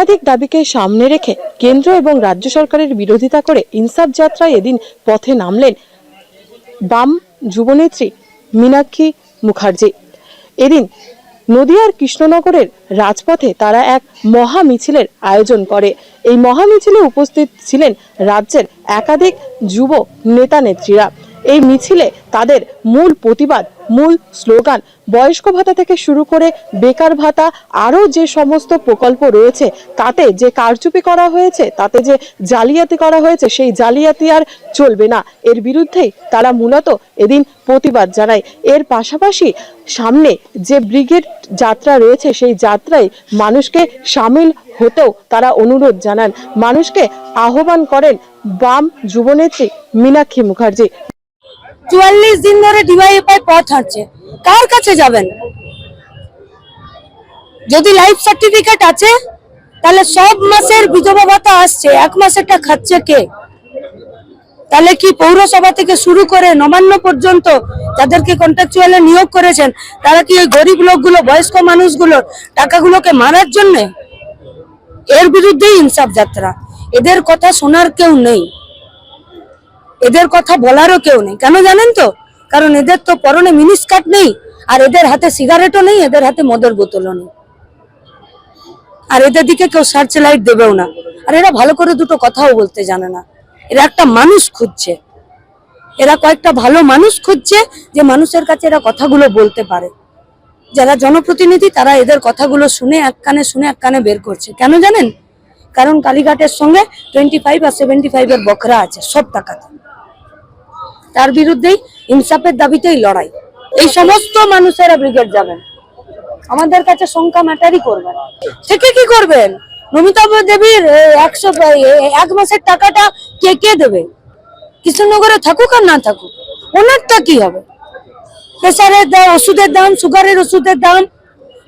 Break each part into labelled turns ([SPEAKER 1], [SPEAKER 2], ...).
[SPEAKER 1] একাধিক দাবিকে সামনে রেখে কেন্দ্র এবং রাজ্য সরকারের বিরোধিতা করে ইনসাফ যাত্রায় এদিন পথে নামলেন বাম যুবনেত্রী মীনাক্ষী মুখার্জি। এদিন নদিয়ার কৃষ্ণনগরের রাজপথে তারা এক মহা মিছিলের আয়োজন করে। এই মহা মিছিলে উপস্থিত ছিলেন রাজ্যের একাধিক যুব নেতা নেত্রীরা এই মিছিলে তাদের মূল প্রতিবাদ, মূল স্লোগান বয়স্ক ভাতা থেকে শুরু করে বেকার ভাতা, আরও যে সমস্ত প্রকল্প রয়েছে তাতে যে কারচুপি করা হয়েছে, তাতে যে জালিয়াতি করা হয়েছে, সেই জালিয়াতি আর চলবে না। এর বিরুদ্ধেই তারা মূলত এদিন প্রতিবাদ জানায়। এর পাশাপাশি সামনে যে ব্রিগেড যাত্রা রয়েছে, সেই যাত্রায় মানুষকে সামিল হতেও তারা অনুরোধ জানান। মানুষকে আহ্বান করেন বাম যুবনেত্রী মীনাক্ষী মুখার্জি।
[SPEAKER 2] চুয়াল্লিশ দিন ধরে ডিওয়াইএফআই পথ হাঁটছে। কার কাছে যাবেন? যদি লাইফ সার্টিফিকেট আছে, তাহলে সব মাসের বিধবা ভাতা আসছে। এক মাসেরটা খাচ্ছে কে? তাহলে কি পৌরসভা থেকে শুরু করে নবান্ন পর্যন্ত যাদেরকে কন্ট্রাকচুয়ালে নিয়োগ করেছেন, তারা কি ওই গরিব লোকগুলো, বয়স্ক মানুষগুলোর টাকাগুলোকে মারার জন্য? এর বিরুদ্ধেই ইনসাফ যাত্রা। এদের কথা শোনার কেউ নেই। এদের কথা বলারও কেউ নেই। কেন জানেন তো? কারণ এদের তো পরনে মিনিস কাট নেই, আর এদের হাতে সিগারেটও নেই, এদের হাতে মদের বোতলও নেই। আর এদের দিকে কেউ সার্চ লাইট দেবেও না। আর এরা ভালো করে দুটো কথাও বলতে জানে না। এরা একটা মানুষ খুঁজছে। এরা কয়েকটা ভালো মানুষ খুঁজছে যে মানুষের কাছে এরা কথাগুলো বলতে পারে। যারা জনপ্রতিনিধি তারা এদের কথাগুলো শুনে এক কানে শুনে এক কানে বের করছে। কেন জানেন? কারণ কালীঘাটের সঙ্গে টোয়েন্টি ফাইভ আর সেভেন্টি ফাইভ এর বকরা আছে, সব টাকাতে। তার বিরুদ্ধেই ইনসাফের দাবিতেই লড়াই। এই সমস্ত মানুষেরা ব্রিগেড যাবেন। আমাদের কাছে সংখ্যা ম্যাটারই করবেন থেকে কি করবেন? নমিতা দেবীর একশো এক মাসের টাকাটা কে কে দেবে? কৃষ্ণনগরে থাকুক আর না থাকুক, ওনারটা কি হবে? প্রেশারের দাম, ওষুধের দাম, সুগারের ওষুধের দাম,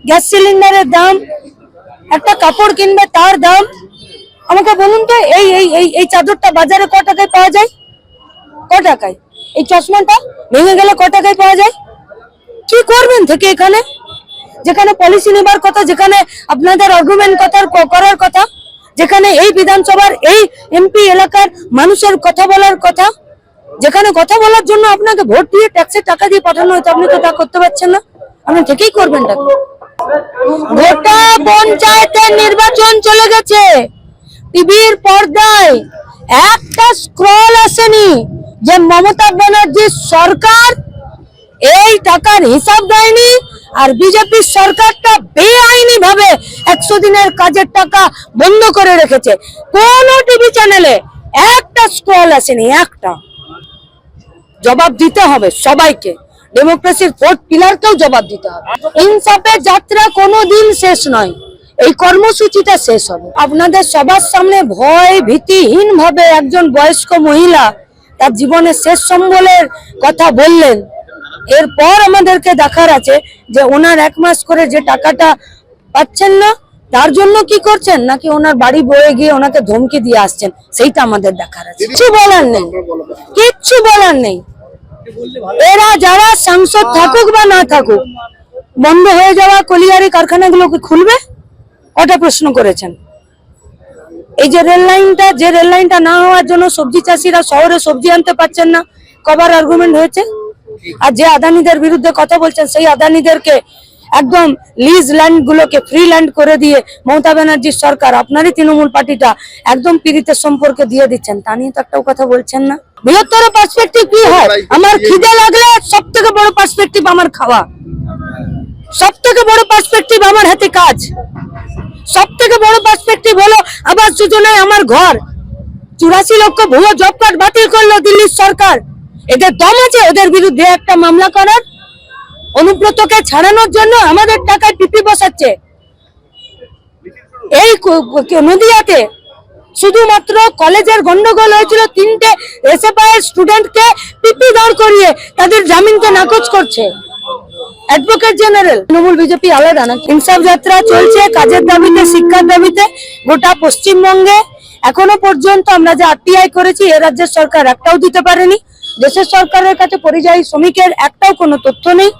[SPEAKER 2] গ্যাস সিলিন্ডারের দাম, একটা কাপড় কিনবে তার দাম আমাকে বলুন তো, এই এই এই এই চাদরটা বাজারে ক টাকায় পাওয়া যায়? ক টাকায়? এই চশমাটা ভেঙে গেলে ক টাকায় পাওয়া যায়? কি করবেন থেকে এখানে? যেখানে পলিসি নেবার কথা, যেখানে আপনাদের আর্গুমেন্ট কথার করার কথা, যেখানে এই বিধানসভার, এই এমপি এলাকার মানুষের কথা বলার কথা, যেখানে কথা বলার জন্য আপনাকে ভোট দিয়ে ট্যাক্সের টাকা দিয়ে পাঠানো হয়তো আপনি তো তা করতে পারছেন না। আপনি থেকেই করবেন টাকা গোটা পঞ্চায়েতের নির্বাচন চলে গেছে। টিভির পর্দায় একটা স্ক্রল আসেনি যে মমতা ব্যানার্জির সরকার এই টাকার হিসাব দেয়নি আর বিজেপির সরকারটা বেআইনি ভাবে একশো দিনের কাজের টাকা বন্ধ করে রেখেছে। কোন টিভি চ্যানেলে একটা স্ক্রল আসেনি, একটা। জবাব দিতে হবে সবাইকে। ডেমোক্রেসির ফোর্থ পিলারকেও জবাব দিতে হবে। ইনসাফের যাত্রা কোনোদিন শেষ নয়। এই কর্মসূচিটা শেষ হবে। আপনাদের সবার সামনে ভয় ভীতিহীন ভাবে একজন বয়স্ক মহিলা তার জীবনের শেষ সম্বলের কথা বললেন। এরপর আমাদেরকে দেখার আছে যে ওনার এক মাস করে যে টাকাটা পাচ্ছেন না, তার জন্য কি করছেন? নাকি ওনার বাড়ি বয়ে গিয়ে ওনাকে ধমকি দিয়ে আসছেন? সেইটা আমাদের দেখার আছে। কিছু বলার নেই। কিচ্ছু বলার নেই। এরা যারা সাংসদ থাকুক বা না থাকুক, বন্ধ হয়ে যাওয়া কলিয়ারি কারখানাগুলোকে খুলবে? কটা প্রশ্ন করেছেন? এই যে রেল লাইনটা যে রেল লাইনটা না হওয়ার জন্য সবজি চাষিরা শহরে সবজি আনতে পারছেন না কবার আর্গুমেন্ট হয়েছে? আর যে আদানিদের বিরুদ্ধে কথা বলছেন সেই আদানিদেরকে একদম লিজ ল্যান্ড গুলোকে ফ্রি ল্যান্ড করে দিয়ে মমতা ব্যানার্জির সরকার আপনারই তৃণমূল পার্টিটা একদম পীড়িতের সম্পর্কে দিয়ে দিচ্ছেন। তা নিয়ে তো একটাও কথা বলছেন না। বৃহত্তর পার্সপেক্টিভ কি হয়? আমার খিদে লাগলে সব থেকে বড় পার্সপেক্টিভ আমার খাওয়া। সব থেকে বড় পার্সপেক্টিভ আমার হাতে কাজ। সব থেকে বড় পার্সপেক্টিভ হলো, আবাস যোজনায় আমার ঘর। চুরাশি লক্ষ ভুয়ো জব কার্ড বাতিল করল দিল্লির সরকার। এদের দম আছে, ওদের বিরুদ্ধে একটা মামলা করার। অনুব্রতকে ছাড়ানোর জন্য আমাদের টাকায় পিপি বসাচ্ছে। এই নদিয়াতে শুধুমাত্র কলেজের গন্ডগোল হয়েছিল, তিনটে এসএফআই স্টুডেন্টকে পিপি দাঁড় করিয়ে তাদের জামিনকে নাকচ করছে। অ্যাডভোকেট জেনারেল তৃণমূল বিজেপি আলাদা না ইনসাফ যাত্রা চলছে, কাজের দাবিতে, শিক্ষার দাবিতে, গোটা পশ্চিমবঙ্গে। এখনও পর্যন্ত আমরা যে আরটিআই করেছি, এ রাজ্যের সরকার একটাও দিতে পারেনি। দেশের সরকারের কাছে পরিযায়ী শ্রমিকের একটাও কোনো তথ্য নেই।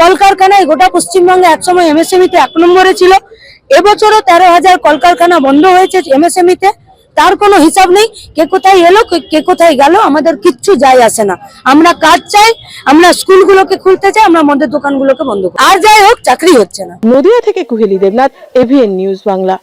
[SPEAKER 2] কলকারখানায় গোটা পশ্চিমবঙ্গে একসময় এমএসএমই তে এক নম্বরে ছিল। এবছরও তেরো হাজার কলকারখানা বন্ধ হয়েছে এমএসএমই তে। তার কোনো হিসাব নেই, কে কোথায় এলো, কে- কোথায় গেল, আমাদের কিচ্ছু যায় আসে না। আমরা কাজ চাই, আমরা স্কুলগুলোকে খুলতে চাই, আমরা মদের দোকানগুলোকে বন্ধ আর যাই হোক, চাকরি হচ্ছে না।
[SPEAKER 1] নদিয়া থেকে কুহেলি দেবনাথ, এভিএন নিউজ বাংলা।